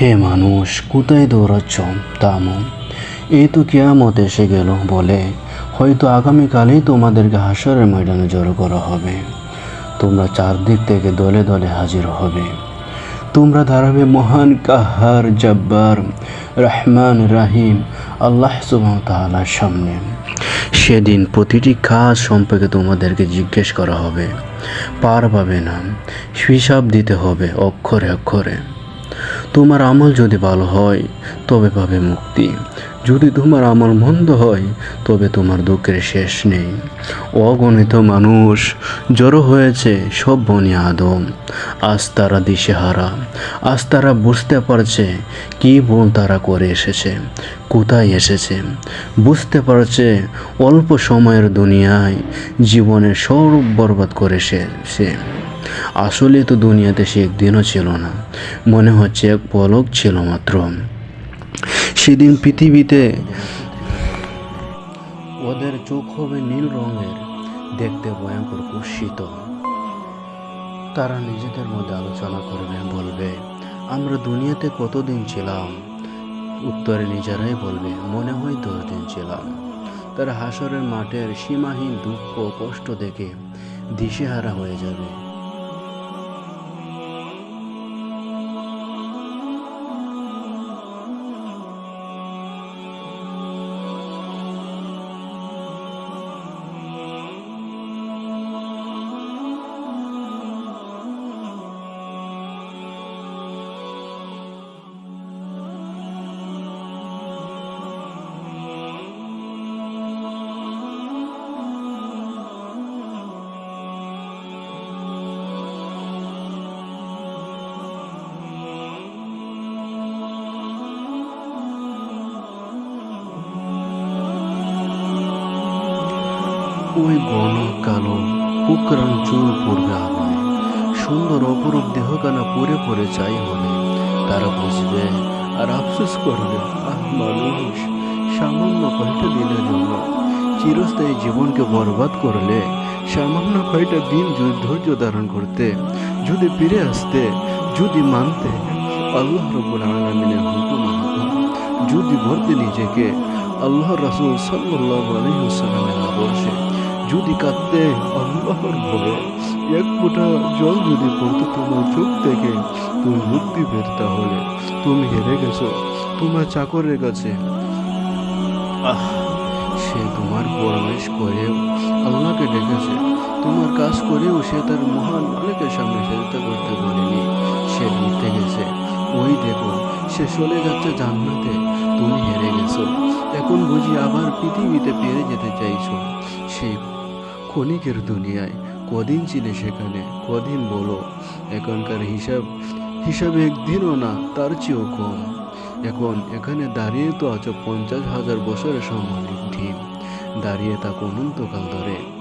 হে মানুষ, কোথায় দৌড়াচ্ছ? তামো এই তো কেয়ামত এসে গেল বলে। হয়তো আগামীকালেই তোমাদেরকে হাসরের ময়দানে জড়ো করা হবে। তোমরা চারদিক থেকে দলে দলে হাজির হবে। তোমরা দাঁড়াবে মহান কাহার, জব্বার, রহমান, রাহিম, আল্লাহ সুবাহ তাআলার সামনে। সেদিন প্রতিটি কাজ সম্পর্কে তোমাদেরকে জিজ্ঞেস করা হবে। পার পাবে না। হিসাব দিতে হবে অক্ষরে অক্ষরে। তোমার আমল যদি ভালো হয়, তবে পাবে মুক্তি। যদি তোমার আমল মন্দ হয়, তবে তোমার দুঃখের শেষ নেই। অগণিত মানুষ জড়ো হয়েছে সব বনি আদম। আজ তারা দিশেহারা। আজ তারা বুঝতে পারছে কি বোন তারা করে এসেছে, কোথায় এসেছে। বুঝতে পারছে অল্প সময়ের দুনিয়ায় জীবনের সব বরবাদ করে সে আসলে তো দুনিয়াতে সে একদিনও ছিল না। মনে হচ্ছে এক পলক ছিল মাত্র। সেদিন পৃথিবীতে ওদের চোখ হবে নীল রঙের, দেখতে ভয়ঙ্কর কুৎসিত। তারা নিজেদের মধ্যে আলোচনা করবে, বলবে, আমরা দুনিয়াতে কতদিন ছিলাম? উত্তরে নিজেরাই বলবে, মনে হয় দশ দিন ছিলাম। তারা হাসরের মাঠের সীমাহীন দুঃখ কষ্ট দেখে দিশেহারা হয়ে যাবে। ওই ঘন কালো, কুকরান চুল পড়বে আমায় সুন্দর অপরূপ দেহখানা পরে পরে চাই হবে। তারা বুঝবে, আর আফসোস করবে, আহ মানুষ, সামান্য কয়টা দিনের জন্য। চিরস্থায়ী জীবনকে বরবাদ করলে, সামান্য কয়টা দিন যদি ধৈর্য ধারণ করতে, যদি ফিরে আসতে, যদি মানতে, আল্লাহ রব্বুল আলমিনের হুকুম যদি ভরতে নিজেকে আল্লাহ রাসুল সাল্লাহ আলহিহাস্লামের আদর্শে যদি কাঁদতে আল্লাহর ভয়ে এক ফোঁটা জল যদি পড়তো তোমার চোখ থেকে, তুমি মুক্তি পেতে তাহলে। তুমি হেরে গেছো তোমার চাকরের কাছে। আহ, সে তোমার পরমেশ করেও আল্লাহকে ডেকেছে। তোমার কাজ করেও সে তার মহান মালিকের সামনে সেজদা করতে বলেনি সে জিতে গেছে। ওই দেখো, সে চলে যাচ্ছে জান্নাতে। তুমি হেরে গেছো। এখন বুঝি আবার পৃথিবীতে পেরে যেতে চাইছো। সেই ক্ষণিকের দুনিয়ায় কদিন ছিলে সেখানে, কদিন বলো, এখনকার হিসাব, হিসাবে একদিনও না, তার চেয়েও কম। এখন এখানে দাঁড়িয়ে তো আছো পঞ্চাশ হাজার বছরের সম্মানিক ঢিম দাঁড়িয়ে থাকো অনন্তকাল ধরে।